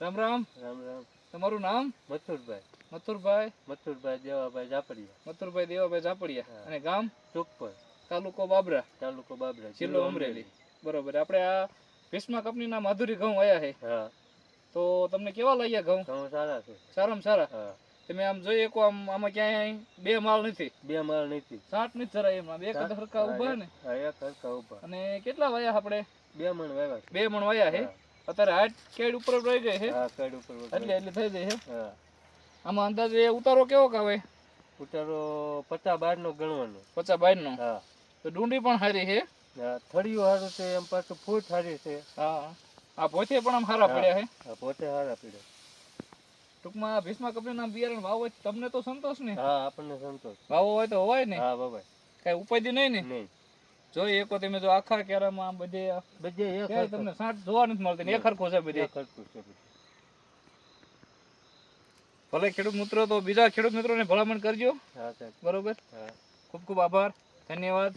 રામ રામ. રામ રામ. તમારું નામ? મથુરભાઈ. મથુરભાઈ? મથુરભાઈ દેવાભાઈ ઝાપડિયા. મથુરભાઈ દેવાભાઈ ઝાપડિયા. અને ગામ? ચોકપર તાલુકો બાબરા. તાલુકો બાબરા જિલ્લો અમરેલી. બરોબર. આપણે આ ભીષ્મા કંપનીના માધુરી ઘઉં આવ્યા છે હા. તો તમને કેવા લાગ્યા ઘઉં? ઘઉં સારા છે. સારામાં સારા? તમે આમ જોઈએ કો આમ આમાં ક્યાંય બે માલ નથી. બે માલ નથી. સાઠ નથી જરાય એમાં. બે કદ ઊભા ઊભા ને? એક હરકા ઊભા અને કેટલા વાયા આપણે? બે મણ વાયા બે મણ વાયા છે હા. અત્યારે હાઈટ કેડ ઉપર રહી ગઈ છે. હા કડ ઉપર એટલે એટલે થઈ જાય છે. હા. આમાં અંદાજે ઉતારો કેવો કાવે ઉતારો પચાસ બાર નો ગણવાનો. પચાસ બાર નો હા. તો ડુંડી પણ સારી છે. હા થળિયું સારું છે એમ પાછું ફૂટ સારી છે. હા આ પોતે પણ આમ સારા પડ્યા છે? પોતે સારા પડ્યા. ટૂંકમાં ભીષ્મા કંપનીના બિયારણ વાવો હોય તમને તો સંતોષ ને? હા આપણને સંતોષ. વાવો હોય તો હોય ને? હા બાબા કઈ ઉપાધિ નહીં ને? નહીં. જોઈએ એક તમે જો આખા કેરામાં બધે બધે એક તમને સાંઠ જોવા નથી મળતી ને એક હરખો છે બધે. ભલે ખેડૂત મિત્રો તો બીજા ખેડૂત મિત્રોને ભલામણ કરજો. બરોબર? ખૂબ ખૂબ આભાર. ધન્યવાદ.